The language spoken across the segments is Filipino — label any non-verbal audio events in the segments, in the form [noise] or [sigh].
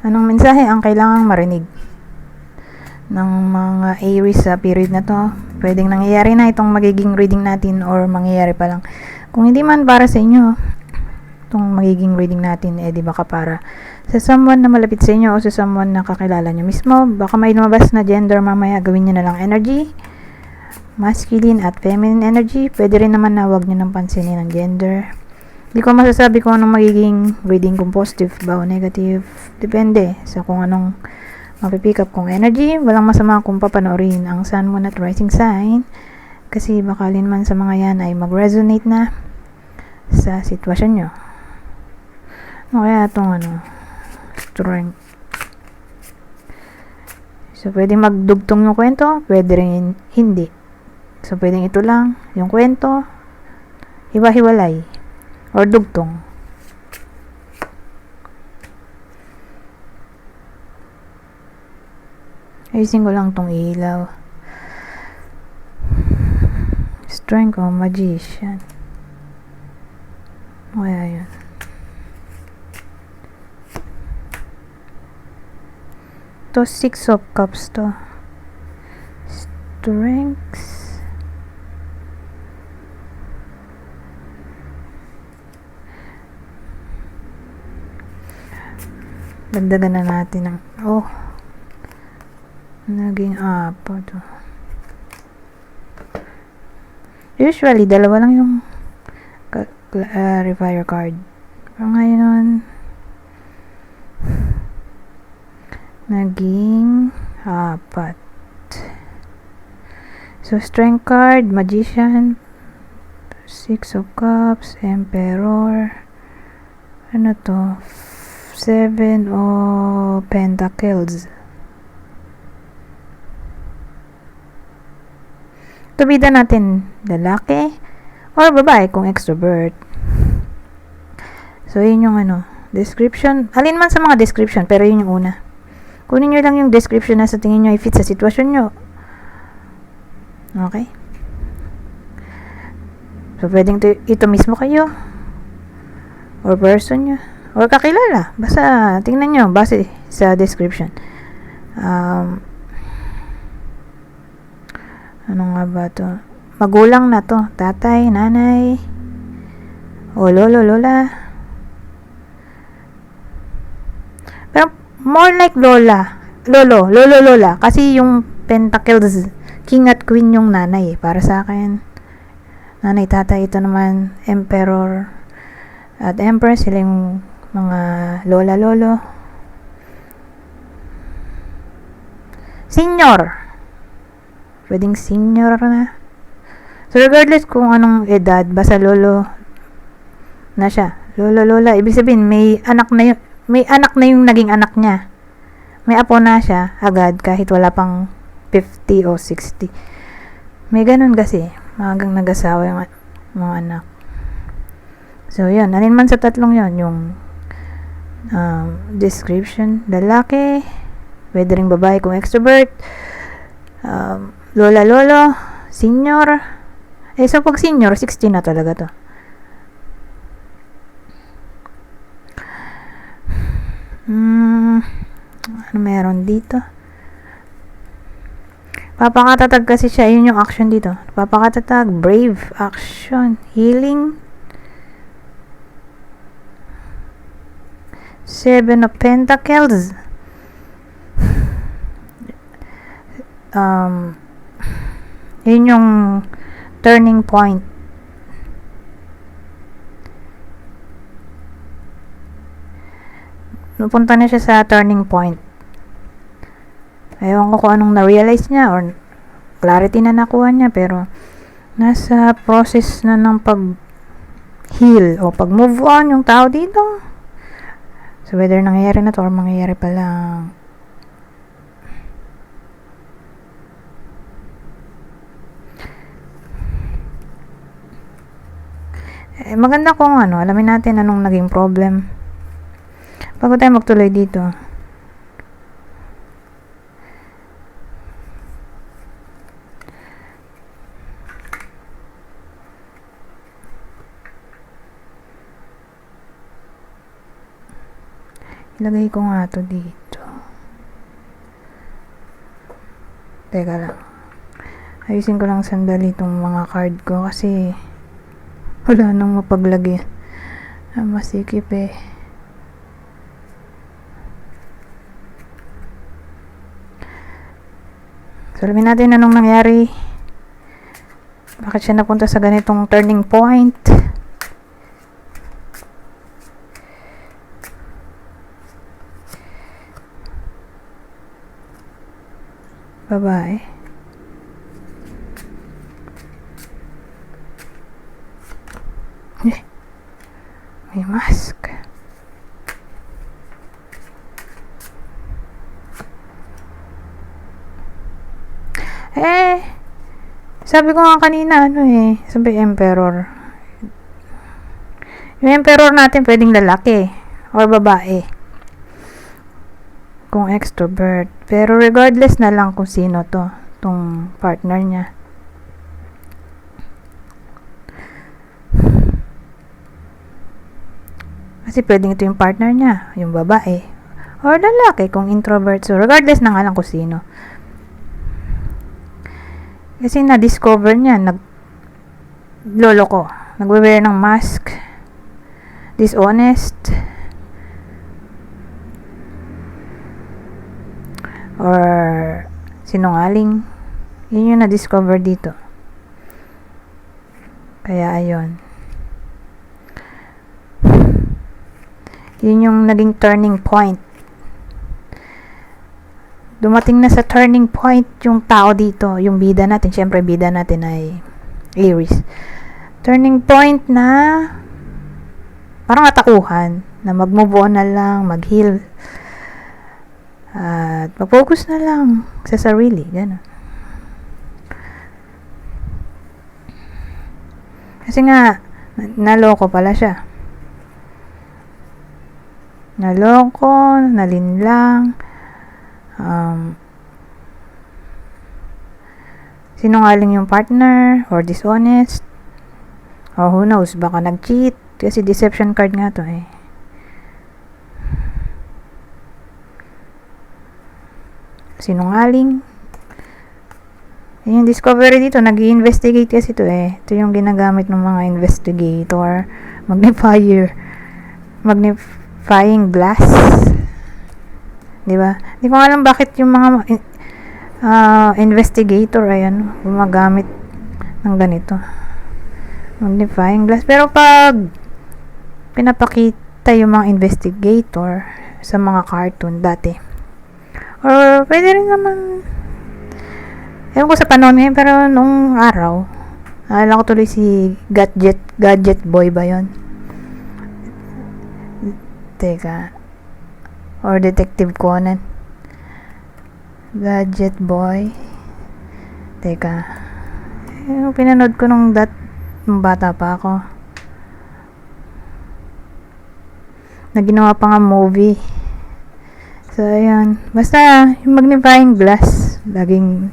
Anong mensahe ang kailangang marinig ng mga Aries sa period na to? Pwedeng nangyayari na itong magiging reading natin or mangyayari pa lang. Kung hindi man para sa inyo, itong magiging reading natin, eh di baka para sa someone na malapit sa inyo o sa someone na kakilala nyo mismo. Baka may lumabas na gender mamaya, gawin nyo na lang energy. Masculine at feminine energy. Pwede rin naman na huwag nyo nang pansinin ang gender. Hindi ko masasabi kung anong magiging reading kung positive ba o negative. Depende sa kung anong mapipick up kong energy. Walang masama kung papanoorin ang sun, moon at rising sign. Kasi bakalin man sa mga yan ay mag-resonate na sa sitwasyon nyo. Ano kaya itong ano, strength. So, pwede magdugtong yung kwento, pwede rin hindi. So, pwedeng ito lang, yung kwento, iba-hiwalay, or dugtong. Ayusin ko lang tong ilaw. Strength o magician. Kaya yun. To six of cups to. Strengths. Dagdagan na natin ng, oh, naging apat. Oh. Usually, dalawa lang yung clarifier card. Pero ngayon, naging apat. So, strength card, magician, six of cups, emperor, ano to, seven of pentacles. Tubida natin lalaki or babae kung extrovert. So, yun yung ano, description. Alin man sa mga description, pero yun yung una. Kunin nyo lang yung description na sa tingin nyo ay fit sa sitwasyon nyo. Okay? So, pwedeng to, ito mismo kayo. Or person nyo. Or kakilala. Basta, tingnan nyo, base sa description. Um, ano nga ba to? Magulang na to. Tatay, nanay, o lolo, lola. Pero more like lola. Lolo, lolo, lola. Kasi yung pentacles, king at queen yung nanay eh, para sa akin. Nanay, tatay, ito naman, emperor at empress, sila yung mga lola, lolo. Senior. Pwedeng senior na. So, regardless kung anong edad, basta lolo na siya. Lolo, lola. Ibig sabihin, may anak na yung, may anak na yung naging anak niya. May apo na siya agad kahit wala pang 50 o 60. May ganun kasi. Magang nag-asawa yung mga anak. So, yun. Alin man sa tatlong yon yung um, description, lalaki, pwede rin babae kung extrovert, um, lola, lolo, senior. Eh, so pag senior, 60 na talaga to. Hmm, ano meron dito? Papakatatag kasi siya, yun yung action dito. Papakatatag, brave, action, healing, Seven of Pentacles. Um, yun yung turning point. Napunta na siya sa turning point. Ewan ko kung anong na-realize niya or clarity na nakuha niya pero nasa process na ng pag-heal o pag-move on yung tao dito. So, whether nangyayari na to or mangyayari pa lang. Eh, maganda kung ano, alamin natin anong naging problem. Bago tayo magtuloy dito. Lagay ko nga to dito. Teka lang. Ayusin ko lang sandali itong mga card ko kasi wala nang mapaglagyan. Ah, masikip eh. So, alamin natin anong nangyari. Bakit siya napunta sa ganitong turning point? Babae. Eh, may mask. Eh, sabi ko nga kanina, ano eh, sabi emperor. Yung emperor natin pwedeng lalaki or babae. Kung extrovert. Pero regardless na lang kung sino to, tong partner niya. Kasi pwedeng ito yung partner niya, yung babae. Or lalaki kung introvert. So, regardless na nga lang kung sino. Kasi na-discover niya, nag lolo ko, nagwe-wear ng mask, dishonest, or sinungaling. Yun yung na-discover dito. Kaya ayun. Yun yung naging turning point dumating na sa turning point yung tao dito, yung bida natin, syempre bida natin ay Aries. Turning point na parang atakuhan na mag-move on na lang, mag-heal at mag-focus na lang sa sarili, gano'n. Kasi nga, naloko pala siya. Naloko, nalinlang, um, sinungaling yung partner or dishonest or who knows baka nag-cheat kasi deception card nga to eh sinungaling yung discovery dito nag investigate kasi to eh ito yung ginagamit ng mga investigator magnifier magnifying glass Di ba? Di ko alam bakit yung mga uh, investigator ayan gumagamit ng ganito. Magnifying glass. Pero pag pinapakita yung mga investigator sa mga cartoon dati. Or pwede rin naman ewan ko sa panahon ngayon pero nung araw Alala ko tuloy si Gadget, Gadget Boy ba yon? Teka, or Detective Conan. Gadget Boy. Teka. Yung pinanood ko nung dat nung bata pa ako. Na ginawa pa nga movie. So, ayun. Basta, yung magnifying glass, laging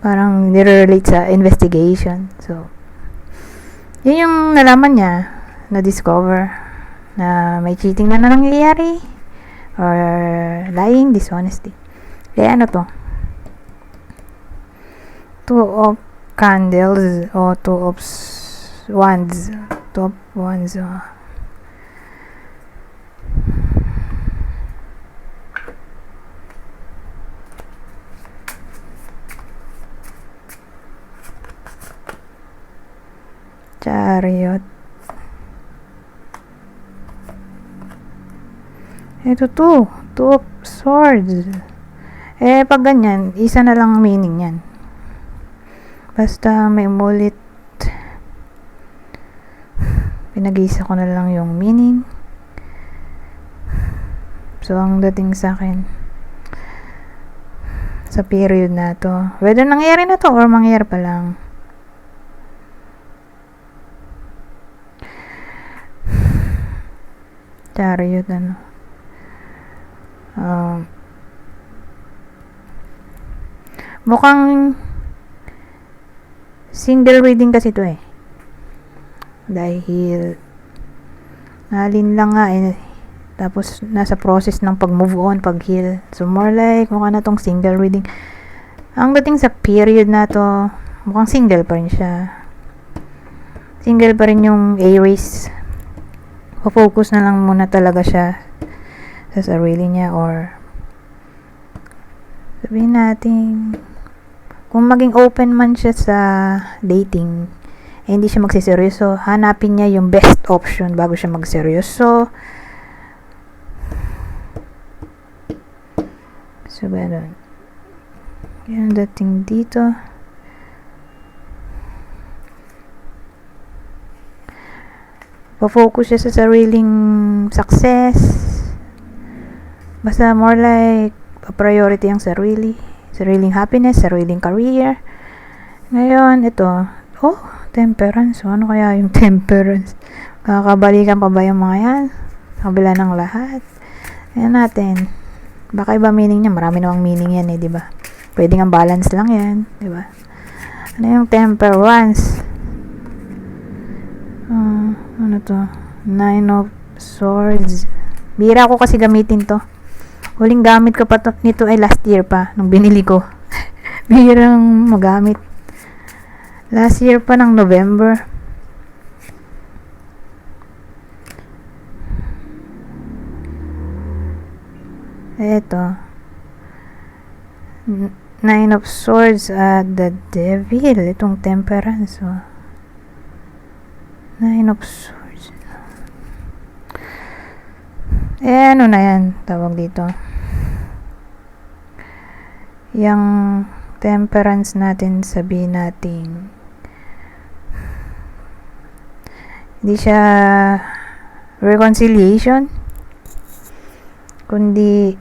parang nire-relate sa investigation. So, yun yung nalaman niya, na-discover na may cheating na, na nangyayari or lying, dishonesty. Kaya ano to? Two of candles o two of wands. Two of wands. Oh. Chariot. Ito to. Two of swords. Eh, pag ganyan, isa na lang meaning yan. Basta may mulit. Pinag-isa ko na lang yung meaning. So, ang dating sa akin, sa period na to, whether nangyari na to or mangyari pa lang, chariot ano Um, mukhang single reading kasi to eh. Dahil alin lang nga eh, Tapos, nasa process ng pag-move on, pag-heal. So, more like, mukha na tong single reading. Ang dating sa period na to, mukhang single pa rin siya. Single pa rin yung Aries. Focus na lang muna talaga siya sa sarili niya or sabihin natin kung maging open man siya sa dating eh, hindi siya magsiseryoso hanapin niya yung best option bago siya magseryoso. So ganun. Yan dating dito focus siya sa sariling success. Basta more like a priority ang sarili. Sariling happiness sariling career. Ngayon ito. Oh temperance. Ano kaya yung [laughs] temperance? Kakabalikan pa ba yung mga yan? Kabila ng lahat. Yan natin. Baka iba meaning niya. Marami namang meaning yan eh di ba? Pwedeng ang balance lang yan di ba? Ano yung temperance? Ah, ano to? Nine of Swords. Bira ko kasi gamitin to. Huling gamit ko pa to, nito ay last year pa, nung binili ko. [laughs] Birang magamit. Last year pa ng November. Eto. Nine of Swords at the Devil. Itong Temperance. Oh. Nine of Swords. Eh, ano na yan? Tawag dito. Yung temperance natin, sabihin natin, hindi siya reconciliation, kundi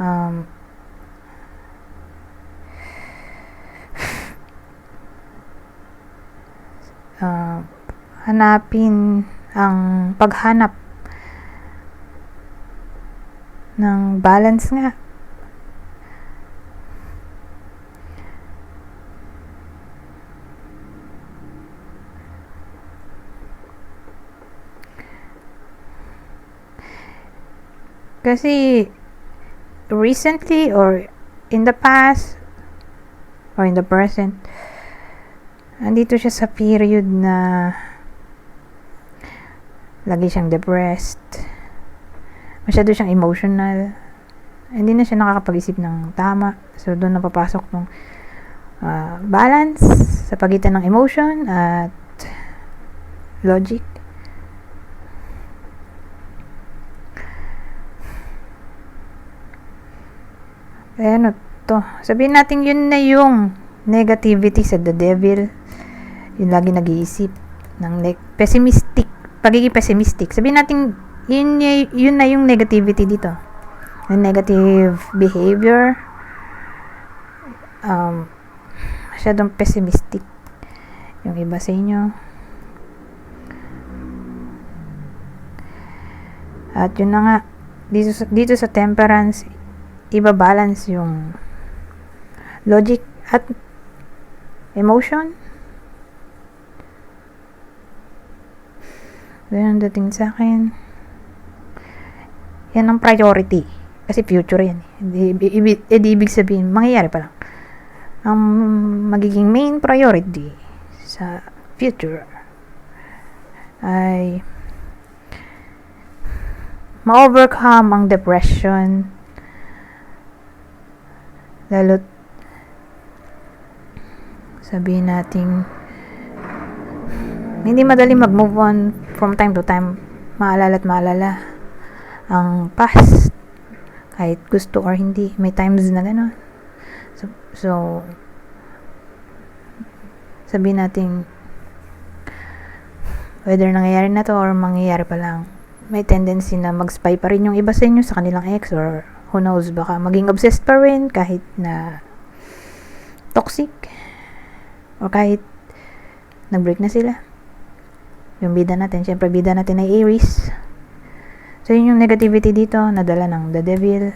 um, uh, hanapin ang paghanap ng balance nga. Kasi recently or in the past or in the present andito siya sa period na lagi siyang depressed. Masyado siyang emotional. Hindi na siya nakakapag-isip ng tama. So doon napapasok ng uh, balance sa pagitan ng emotion at logic. Eh ano to? Sabihin natin yun na yung negativity sa the devil. Yung lagi nag-iisip ng ne- pessimistic pagiging pessimistic. Sabihin natin yun, yun na yung negativity dito. Yung negative behavior. Um, masyadong pessimistic yung iba sa inyo. At yun na nga dito sa, dito sa temperance iba balance yung logic at emotion ganun dating sa akin. Yan ang priority. Kasi future yan. Hindi ibig, ibig sabihin mangyayari pa lang. Ang magiging main priority sa future ay ma-overcome ang depression. Lalo't sabihin natin hindi madali mag-move on from time to time. Maalala at maalala ang past. Kahit gusto or hindi may times na gano'n. So, so sabihin natin whether nangyayari na to or mangyayari pa lang may tendency na mag-spy pa rin yung iba sa inyo sa kanilang ex or who knows, baka maging obsessed pa rin kahit na toxic o kahit nag-break na sila. Yung bida natin, syempre bida natin ay Aries. So, yun yung negativity dito, nadala ng the devil.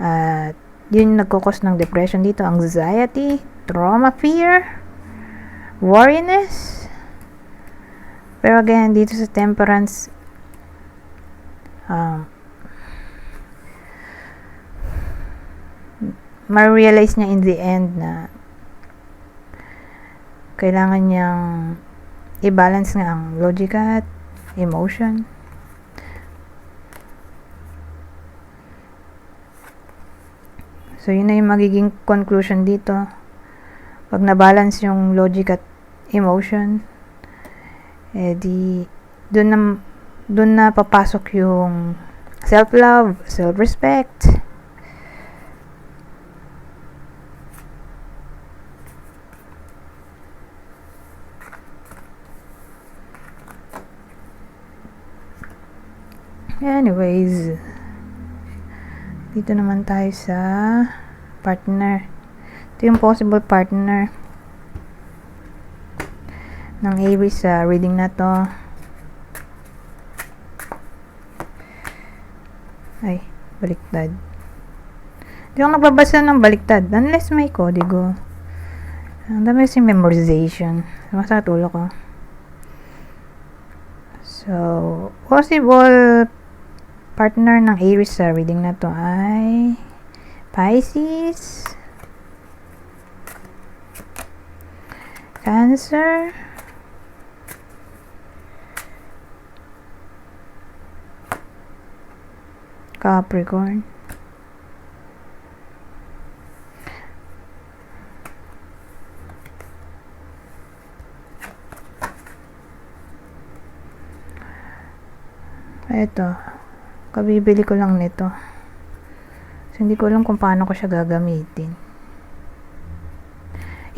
At, yun nagkukos ng depression dito, anxiety, trauma, fear, worriness, Pero again, dito sa temperance, um, ma-realize niya in the end na kailangan niyang i-balance nga ang logic at emotion. So, yun na yung magiging conclusion dito. Pag na-balance yung logic at emotion, eh di, dun na, dun na papasok yung self-love, self-respect, Anyways, dito naman tayo sa partner. Ito yung possible partner ng Aries sa reading na to. Ay, baliktad. Hindi ako nagbabasa ng baliktad. Unless may kodigo. Ang dami kasi memorization. Masakit ulo ko. So, possible partner ng Aries sa reading na to ay Pisces, Cancer, Capricorn, Ito, kabibili ko lang nito. So, hindi ko alam kung paano ko siya gagamitin.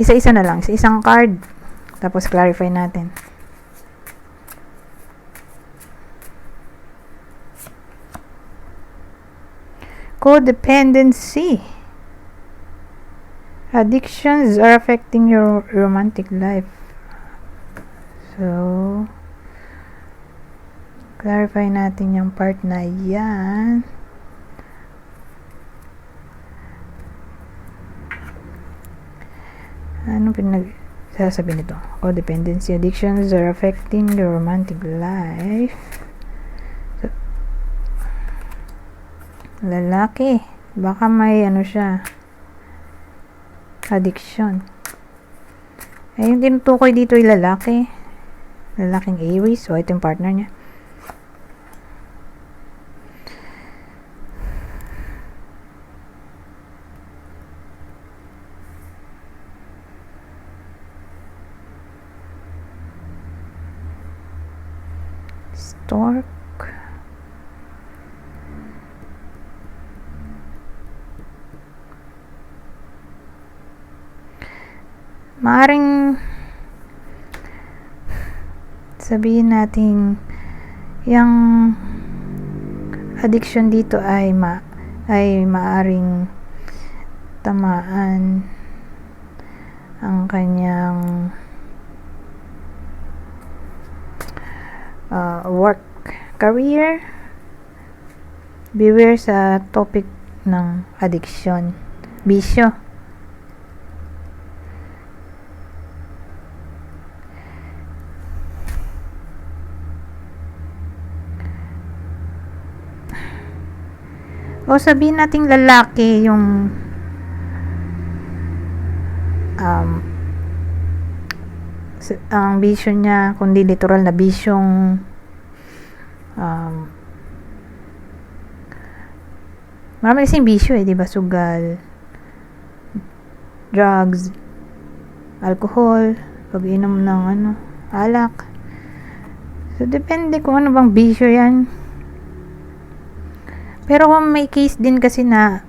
Isa-isa na lang. Isa-isang card. Tapos clarify natin. Codependency. Addictions are affecting your romantic life. So, clarify natin yung part na yan. Ano pinag sasabi nito? Codependency addictions are affecting your romantic life. So, lalaki. Baka may ano siya. Addiction. Eh, yung tinutukoy dito yung lalaki. Lalaking Aries. So, ito yung partner niya. Stork. Maaring sabihin natin yung addiction dito ay ma ay maaring tamaan ang kanyang uh, work career. Beware sa topic ng addiction. Bisyo o sabihin nating lalaki yung um, ang bisyo niya kundi literal na bisyong um, marami kasing bisyo eh, di ba? Sugal, drugs, alcohol, pag-inom ng ano, alak. So, depende kung ano bang bisyo yan. Pero kung may case din kasi na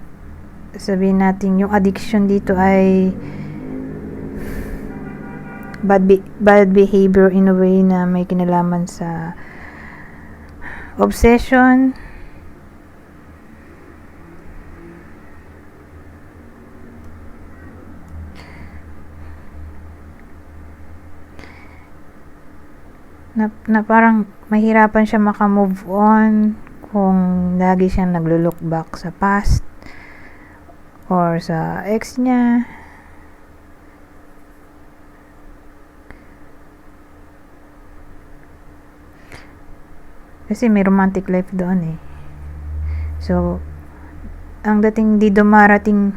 sabihin natin yung addiction dito ay bad, be- bad behavior in a way na may kinalaman sa obsession. Na, na parang mahirapan siya makamove on kung lagi siyang naglo-look back sa past or sa ex niya Kasi may romantic life doon eh. So, ang dating di dumarating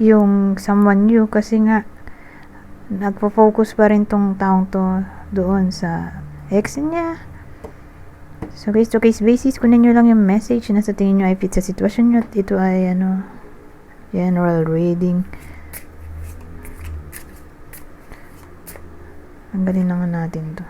yung someone new kasi nga nagpo-focus pa rin tong taong to doon sa ex niya. So, case to case basis, kunin nyo lang yung message na sa tingin nyo ay fit sa sitwasyon nyo. Ito ay, ano, general reading. Ang galing naman natin to.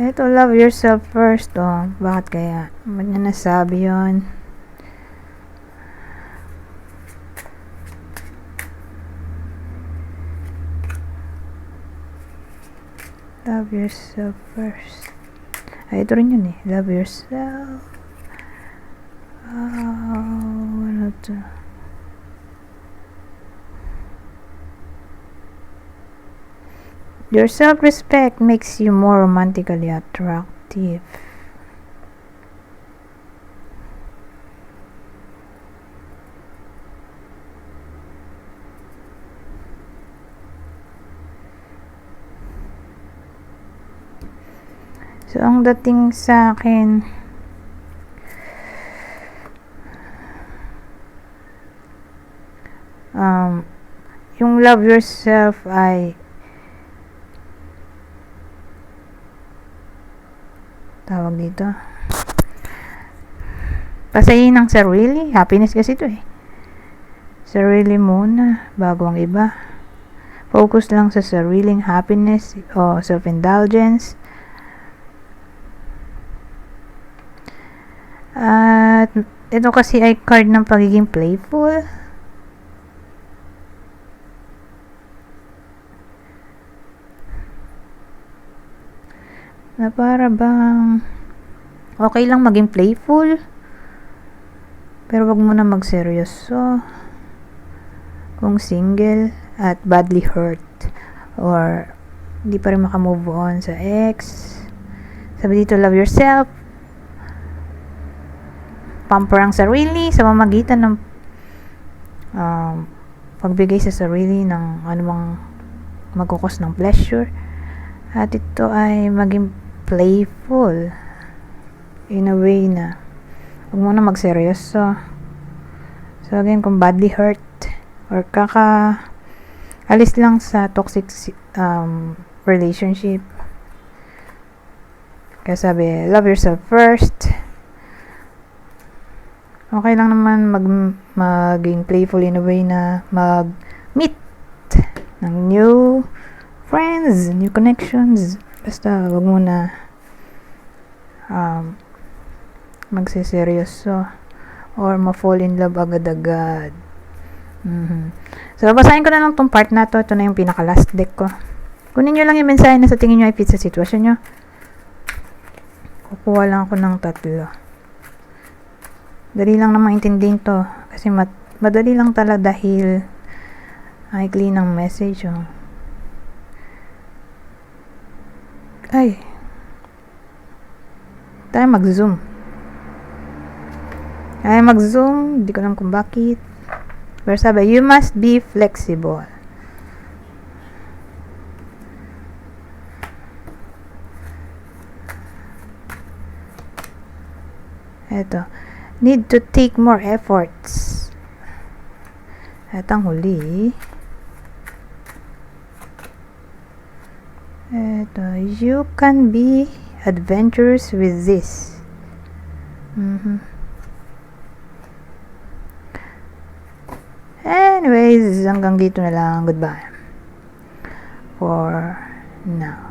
Ito, love yourself first, oh. Bakit kaya? Ba't niya nasabi yun? Love yourself first. Ay, ito rin yun eh. Love yourself. Oh, ano to? Your self-respect makes you more romantically attractive. Ang dating sa akin, um, yung love yourself ay tawag dito. Pasayin ng sarili happiness kasi ito eh. Sarili muna bago ang iba. Focus lang sa sariling happiness o self-indulgence at ito kasi ay card ng pagiging playful. Na para bang okay lang maging playful. Pero wag mo na magseryoso kung single at badly hurt. Or hindi pa rin makamove on sa ex. Sabi dito love yourself pamper ang sarili sa mamagitan ng um, pagbigay sa sarili ng anumang magkukos ng pleasure at ito ay maging playful in a way na huwag mo na magseryoso. So again, kung badly hurt or kaka alis lang sa toxic um, relationship. Kaya sabi, love yourself first. Okay lang naman mag maging playful in a way na mag-meet ng new friends, new connections. Basta, wag mo na um, magsiseryoso or ma-fall in love agad-agad. Mhm. So, babasahin ko na lang tong part na to. Ito na yung pinaka-last deck ko. Kunin nyo lang yung mensahe na sa tingin nyo ay fit sa sitwasyon nyo. Kukuha lang ako ng tatlo. Dali lang na maintindihin to. Kasi mat madali lang talaga dahil ay clean ng message. Oh. Ay. Tayo mag-zoom. Ay mag-zoom. Hindi ko alam kung bakit. Pero sabi, you must be flexible. Eto. Need to take more efforts. At ang huli. Eto, you can be adventurous with this. Mhm. Anyways, hanggang dito na lang. Goodbye. For now.